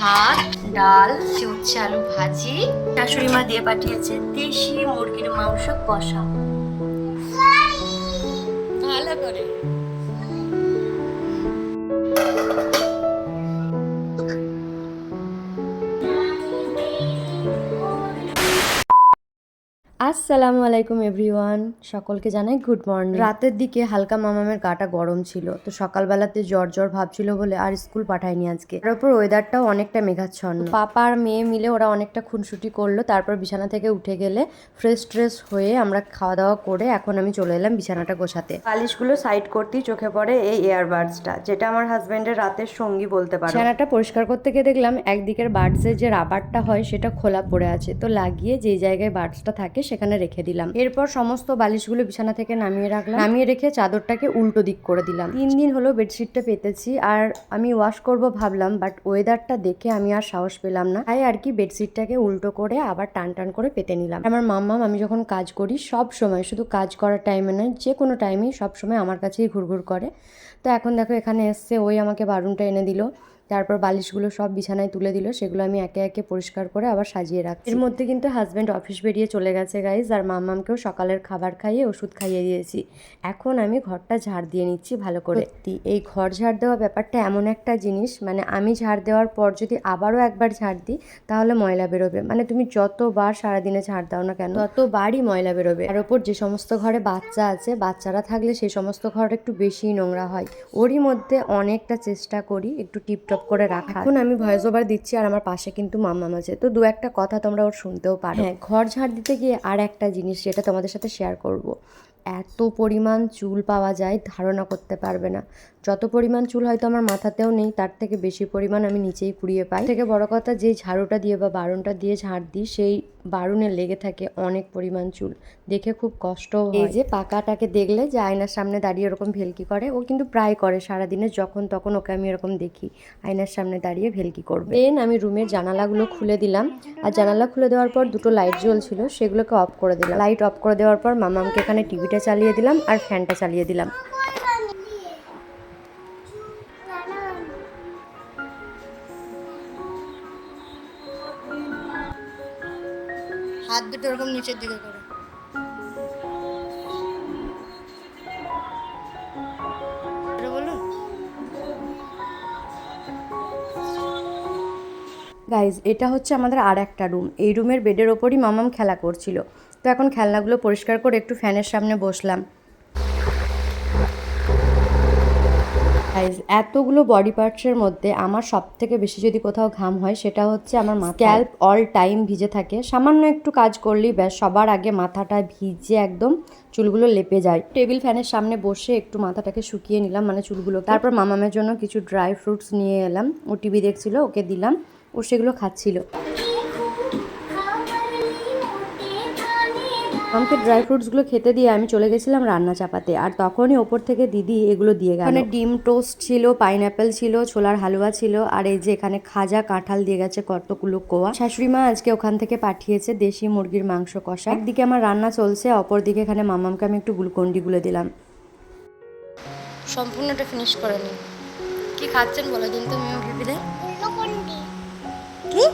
ভাত ডাল উচ্ছে আলু ভাজি। শাশুড়ি মা দিয়ে পাঠিয়েছে দেশি মুরগির মাংস কষা। আসসালামু আলাইকুম, এভরিওয়ান। সকলকে জানাই গুড মর্নিং। রাতের দিকে হালকা মামামের গাটা গরম ছিল, তো সকালবেলাতে জ্বর জ্বর ভাবছিল বলে আর স্কুল পাঠায়নি আজকে। তার উপর ওয়েদারটাও অনেকটা মেঘাচ্ছন্ন। পাপা আর মেয়ে মিলে ওরা অনেকটা খুনসুটি করল, তারপর বিছানা থেকে উঠে গেলে ফ্রেশ ট্রেশ হয়ে আমরা খাওয়া দাওয়া করে এখন আমি চলে এলাম বিছানাটা গোছাতে। বালিশগুলো সাইড করতেই চোখে পড়ে এই এয়ারবাডসটা যেটা আমার হাজব্যান্ডের রাতের সঙ্গী বলতে পারে। বিছানাটা পরিষ্কার করতে গিয়ে দেখলাম একদিকের বার্ডসের যে রাবারটা হয়, সেটা খোলা পড়ে আছে, তো লাগিয়ে যে জায়গায় বার্ডসটা থাকে, সেখানে রেখে দিলাম। এরপর সমস্ত বালিশগুলো বিছানা থেকে নামিয়ে রাখলাম। নামিয়ে রেখে চাদরটাকে উল্টো দিক করে দিলাম। তিন দিন হলো বেডশিটটা পেতেছি আর আমি ওয়াশ করব ভাবলাম বাট ওয়েদারটা দেখে আমি আর সাহস পেলাম না। তাই আর কি বেডশিটটাকে উল্টো করে আবার টান টান করে পেতে নিলাম। আমার মাম্মাম, আমি যখন কাজ করি, সব সময়, শুধু কাজ করার টাইমে নয়, যে কোনো টাইমেই সব সময় আমার কাছেই ঘুরঘুর করে। তো এখন দেখো এখানে এসছে, ওই আমাকে বারুনটা এনে দিল। তারপর বালিশগুলো সব বিছানায় তুলে দিল সেগুলো আমি একে একে পরিষ্কার করে আবার সাজিয়ে রাখছি। এর মধ্যে কিন্তু হাজব্যান্ড অফিস বেরিয়ে চলে গেছে গাইজ আর মাম্মামকেও সকালের খাবার খাইয়ে ওষুধ খাইয়ে দিয়েছি। এখন আমি ঘরটা ঝাড় দিয়ে নিচ্ছি ভালো করে। এই ঘর ঝাড় দেওয়া ব্যাপারটা এমন একটা জিনিস মানে আমি ঝাড় দেওয়ার পর যদি আবারও একবার ঝাড় দিই তাহলে ময়লা বেরোবে। মানে তুমি যতবার সারাদিনে ঝাড় দাও না কেন ততবারই ময়লা বেরোবে। আর ওপর যে সমস্ত ঘরে বাচ্চা আছে বাচ্চারা থাকলে সেই সমস্ত ঘর একটু বেশি নোংরা হয়। ওরই মধ্যে অনেকটা চেষ্টা করি একটু টিপটপ করে রাখা। এখন আমি ভয়েস ওভার দিচ্ছি আর আমার পাশে কিন্তু মাম্মাম আছে। তো দু একটা কথা তোমরা ওর শুনতেও পারো। হ্যাঁ ঘর ঝাড় দিতে গিয়ে আর একটা জিনিস যেটা তোমাদের সাথে শেয়ার করব। এত পরিমাণ চুল পাওয়া যায় ধারণা করতে পারবে না। যত পরিমাণ চুল হয়তো আমার মাথাতেও নেই তার থেকে বেশি পরিমাণ আমি নিচেই কুড়িয়ে পাই। থেকে বড় কথা যে ঝাড়ুটা দিয়ে বা বারুনটা দিয়ে ঝাড় দিই সেই বারুনে লেগে থাকে অনেক পরিমাণ চুল। দেখে খুব কষ্ট এই যে পাকাটাকে দেখলে যে আয়নার সামনে দাঁড়িয়ে ওরকম ভেলকি করে ও কিন্তু প্রায় করে সারাদিনে যখন তখন ওকে আমি এরকম দেখি আয়নার সামনে দাঁড়িয়ে ভেলকি করবে। দেন আমি রুমের জানালাগুলো খুলে দিলাম। আর জানালা খুলে দেওয়ার পর দুটো লাইট জ্বলছিল সেগুলোকে অফ করে দিলাম। লাইট অফ করে দেওয়ার পর মামামকে এখানে টিভিটা চালিয়ে দিলাম আর ফ্যানটা চালিয়ে দিলাম। হাত দুটো ওরকম নিচের দিকে করে। গাইজ এটা হচ্ছে আমাদের আর একটা রুম এই রুমের বেডের ওপরই মামাম খেলা করছিল। তো এখন খেলনাগুলো পরিষ্কার করে একটু ফ্যানের সামনে বসলাম। এতগুলো বডি পার্টসের মধ্যে আমার সব থেকে বেশি যদি কোথাও ঘাম হয়, সেটা হচ্ছে আমার স্ক্যাল্প অল টাইম ভিজে থাকে। সামান্য একটু কাজ করলেই ব্যাস, সবার আগে মাথাটা ভিজে একদম চুলগুলো লেপে যায়। টেবিল ফ্যানের সামনে বসে একটু মাথাটাকে শুকিয়ে নিলাম মানে চুলগুলো তারপর মামামের জন্য কিছু ড্রাই ফ্রুটস নিয়ে এলাম। ও টিভি দেখছিল, ওকে দিলাম। ও সেগুলো খাচ্ছিল। আমাকে ড্রাই ফ্রুটসগুলো খেতে দিয়ে আমি চলে গেছিলাম রান্না চাপাতে। আর তখনই ওপর থেকে দিদি এগুলো দিয়ে গেল। মানে ডিম টোস্ট ছিল পাইনাপেল ছিল ছোলার হালুয়া ছিল আর এই যে এখানে খাজা কাঁঠাল দিয়ে গেছে কতগুলো কোয়া। শাশুড়ি মা আজকে ওখান থেকে পাঠিয়েছে দেশি মুরগির মাংস কষা। একদিকে আমার রান্না চলছে অপর দিকে এখানে মামামকে আমি একটু গ্লুকন্ডি গুলো দিলাম। সম্পূর্ণটা ফিনিশ করে কি খাচ্ছেন বলে দিন তো মিও ভিভিরে গুলকন্ডি কি?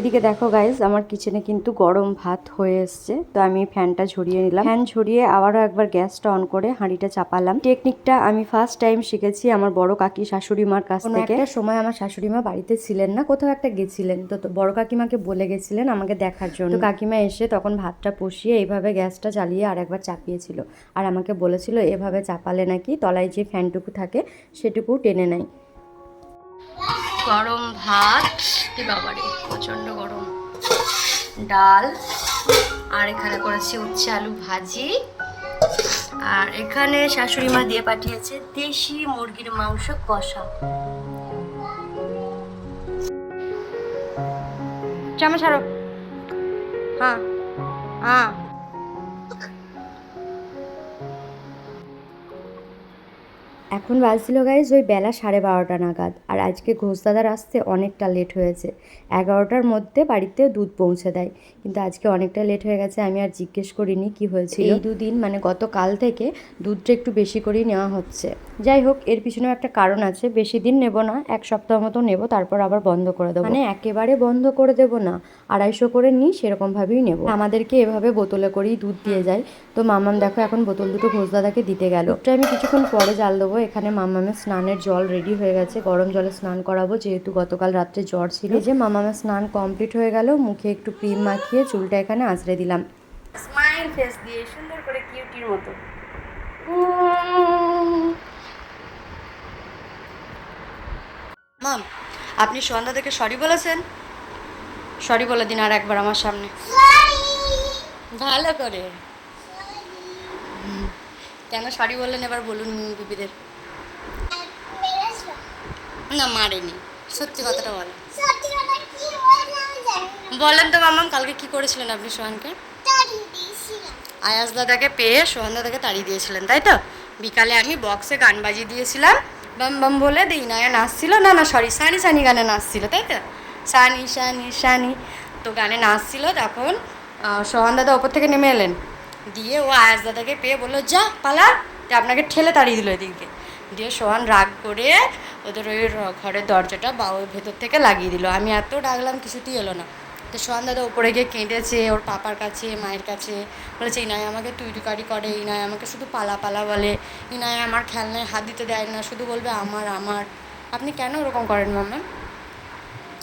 ওইদিকে দেখো গাইজ আমার কিচেনে কিন্তু গরম ভাত হয়ে এসছে। তো আমি ফ্যানটা ঝরিয়ে নিলাম। ফ্যান ঝরিয়ে আবারও একবার গ্যাসটা অন করে হাঁড়িটা চাপালাম। টেকনিকটা আমি ফার্স্ট টাইম শিখেছি আমার বড় কাকি শাশুড়ি মার কাছ থেকে। একটা সময় আমার শাশুড়ি মা বাড়িতে ছিলেন না কোথাও একটা গেছিলেন। তো বড় কাকিমাকে বলে গেছিলেন আমাকে দেখার জন্য। তো কাকিমা এসে তখন ভাতটা বসিয়ে এইভাবে গ্যাসটা চালিয়ে আর একবার চাপিয়েছিল। আর আমাকে বলেছিল এভাবে চাপালে নাকি তলায় যে ফ্যানটুকু থাকে সেটুকু টেনে নেয়। গরম ভাত, কি বাবারে, প্রচণ্ড গরম। ডাল, আর এখানে করেছি উচ্ছে আলু ভাজি। আর এখানে শাশুড়ি মা দিয়ে পাঠিয়েছে দেশি মুরগির মাংস কষা। চামচ ছাড়ো। হ্যাঁ হ্যাঁ। এখন বাজছিল গাইজ ওই বেলা সাড়ে বারোটা নাগাদ আর আজকে ঘোষদাদার আসতে অনেকটা লেট হয়েছে। এগারোটার মধ্যে বাড়িতে দুধ পৌঁছে দেয়। কিন্তু আজকে অনেকটা লেট হয়ে গেছে আমি আর জিজ্ঞেস করিনি কি হয়েছে এই দুদিন মানে গতকাল থেকে দুধটা একটু বেশি করেই নেওয়া হচ্ছে। যাই হোক এর পিছনেও একটা কারণ আছে বেশি দিন নেব না এক সপ্তাহ মতো নেব তারপর আবার বন্ধ করে দেবো। মানে একেবারে বন্ধ করে দেবো না আড়াইশো করে নিই সেরকমভাবেই নেব। আমাদেরকে এভাবে বোতলে করেই দুধ দিয়ে যায়। তো মামাম দেখো এখন বোতল দুটো ঘোষদাদাকে দিতে গেল। আমি কিছুক্ষণ পরে জাল দেবো এখানে মামামের স্নানের জল রেডি হয়ে গেছে। গরম জলে স্নান করাবো যেহেতু গতকাল রাত্রে জ্বর ছিল। এই যে মামামের স্নান কমপ্লিট হয়ে গেল মুখে একটু ক্রিম মাখিয়ে চুলটা এখানে আঁচড়ে দিলাম। স্মাইল ফেস দিয়ে সুন্দর করে কিউটির মতো। মাম আপনি সন্ধ্যা থেকে সরি বলেছেন? সরি বলে দিন আর একবার আমার সামনে। ভালো করে। কেন সরি বললেন? এবার বলুন বিবিদের। না মারেনি। সত্যি কথাটা না। বলেন তো মামাম কালকে কি করেছিলেন আপনি সোহানকে? আয়াস দাদাকে পেয়ে সোহান দাদাকে তাড়িয়ে দিয়েছিলেন তাই তো? বিকালে আমি বক্সে গান বাজিয়ে দিয়েছিলাম বাম বাম বলে দিই না নাচছিল না না সরি সানি সানি গানে নাচছিল তাই তো? সানি সানি সানি তো গানে নাচছিল তখন সোহান দাদা ওপর থেকে নেমে এলেন। দিয়ে ও আয়াস দাদাকে পেয়ে বলল যা পালা। আপনাকে ঠেলে তাড়িয়ে দিল এদিকে। দিয়ে সোহান রাগ করে ওদের ওই ঘরের দরজাটা বা ওই ভেতর থেকে লাগিয়ে দিল। আমি এত ডাকলাম কিছুতেই এলো না। তো সোহান দাদা ওপরে গিয়ে কেঁদেছে, ওর পাপার কাছে, মায়ের কাছে। বলেছে ইনায় আমাকে তুইটুকারি করে ইনায় আমাকে শুধু পালা পালা বলে। ইনায় আমার খেলনায় হাত দিতে দেয় না, শুধু বলবে আমার আমার। আপনি কেন ওরকম করেন মামা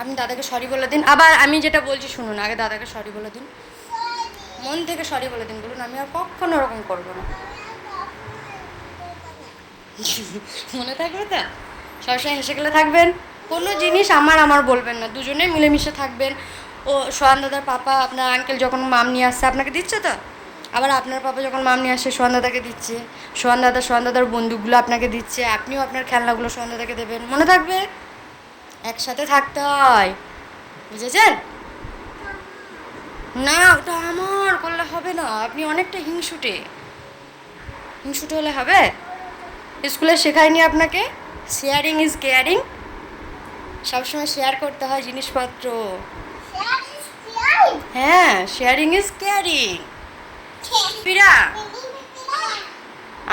আপনি দাদাকে সরি বলে দিন। আবার আমি যেটা বলছি শুনুন, আগে দাদাকে সরি বলে দিন। মন থেকে সরি বলে দিন, বলুন, আমি আর কখনো ওরকম করব না। মনে থাকবে তো? সবসময় হেসে গেলে থাকবেন? কোনো জিনিস আমার আমার বলবেন না, দুজনে মিলেমিশে থাকবেন। ও সোহান দাদার পাপা, আপনার আঙ্কেল যখন মাম নিয়ে আসছে, আপনাকে দিচ্ছে তো? আবার আপনার পাপা যখন মাম নিয়ে আসছে, সোহান দাদাকে দিচ্ছে। সোহান দাদা, সোহান দাদার বন্দুকগুলো আপনাকে দিচ্ছে, আপনিও আপনার খেলনাগুলো সোহান দাদাকে দেবেন। মনে থাকবে? একসাথে থাকতে হয়। বুঝেছেন? না, ওটা আমার, করলে হবে না। আপনি অনেকটা হিংসুটে। হিংসুটে হলে হবে? স্কুলে শেখায়নি আপনাকে? শেয়ারিং ইজ কেয়ারিং সবসময় শেয়ার করতে হয় জিনিসপত্র। হ্যাঁ শেয়ারিং ইজ কেয়ারিং পিরা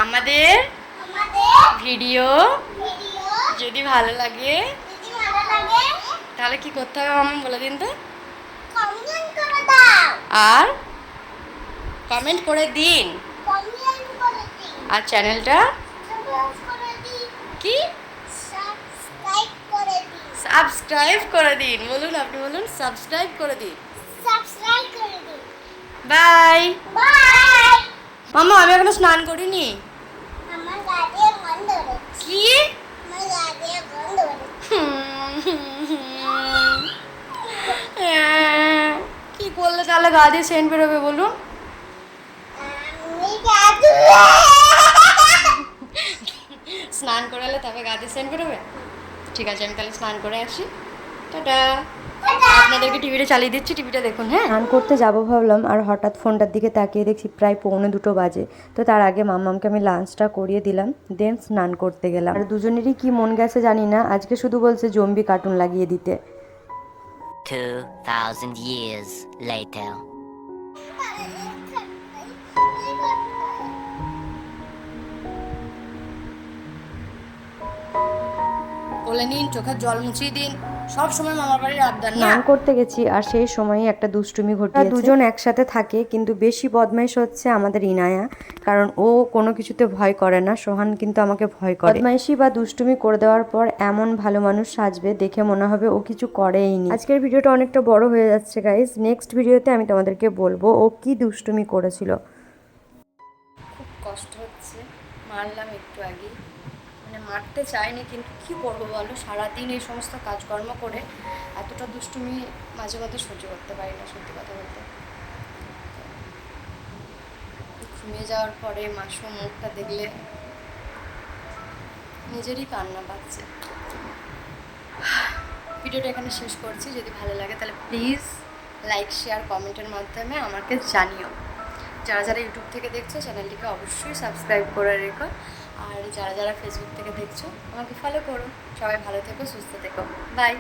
আমাদের ভিডিও যদি ভালো লাগে তাহলে কি করতে হবে আমার বলে দিন তো। আর কমেন্ট করে দিন। আর চ্যানেলটা কি? সাবস্ক্রাইব করে দিন। বলুন আপনি বলুন সাবস্ক্রাইব করে দিন। সাবস্ক্রাইব করে দিন বাই বাই মামা, আমি এখনও স্নান করিনি। আমার গা দিয়ে গন্ধ কি? আমার কি করলে তাহলে গা দিয়ে সেন্ট বেরোবে, বলুন। আমি স্নান করে এলে তবে গা দিয়ে সেন্ট বেরোবে? ঠিক আছে আমি তাহলে স্নান করে আসি। টাটা। আপনাদেরকে টিভিটা চালিয়ে দিচ্ছি টিভিটা দেখুন হ্যাঁ? স্নান করতে যাব ভাবলাম আর হঠাৎ ফোনটার দিকে তাকিয়ে দেখছি প্রায় পৌনে দুটো বাজে। তো তার আগে মাম্মামকে আমি লাঞ্চটা করিয়ে দিলাম দেন স্নান করতে গেলাম। আর দুজনেরই কি মন গেছে জানি না আজকে শুধু বলছে জম্বি কার্টুন লাগিয়ে দিতে। 2,000 years later. বলে নিন চোখের জল মুছিয়ে দিন। সব সময় মামার বাড়ির আবদার না। করতে গেছি আর সেই সময়ই একটা দুষ্টুমি ঘটিয়েছে। দুজন একসাথে থাকে কিন্তু বেশি বদমাইশ হচ্ছে আমাদের ইনায়া কারণ ও কোনো কিছুতে ভয় করে না সোহান কিন্তু আমাকে ভয় করে। বদমাইশি বা দুষ্টুমি করে দেওয়ার পর এমন ভালো মানুষ সাজবে দেখে মনে হবে ও কিছু করেই নি। আজকের ভিডিওটা অনেকটা বড় হয়ে যাচ্ছে গাইজ নেক্সট ভিডিওতে আমি তোমাদেরকে বলব ও কি দুষ্টুমি করেছিল। খুব কষ্ট হচ্ছে মারলাম একটু আগে মানে মারতে চাইনি কিন্তু কি করব বলো? সারাদিন এই সমস্ত কাজকর্ম করে এতটা দুষ্টুমি মাঝে মাঝে সহ্য করতে পারি না, সত্যি কথা বলতে। ঘুমিয়ে যাওয়ার পরে মাসুম মুখটা দেখলে নিজেরই কান্না পাচ্ছে। ভিডিওটা এখানে শেষ করছি, যদি ভালো লাগে তাহলে প্লিজ লাইক শেয়ার কমেন্টের মাধ্যমে আমাকে জানিও। যারা যারা ইউটিউব থেকে দেখছ চ্যানেলটিকে অবশ্যই সাবস্ক্রাইব করে রেখো। আর যারা যারা ফেসবুক থেকে দেখছ, আমাকে ফলো করো। সবাই ভালো থেকো, সুস্থ থেকো। বাই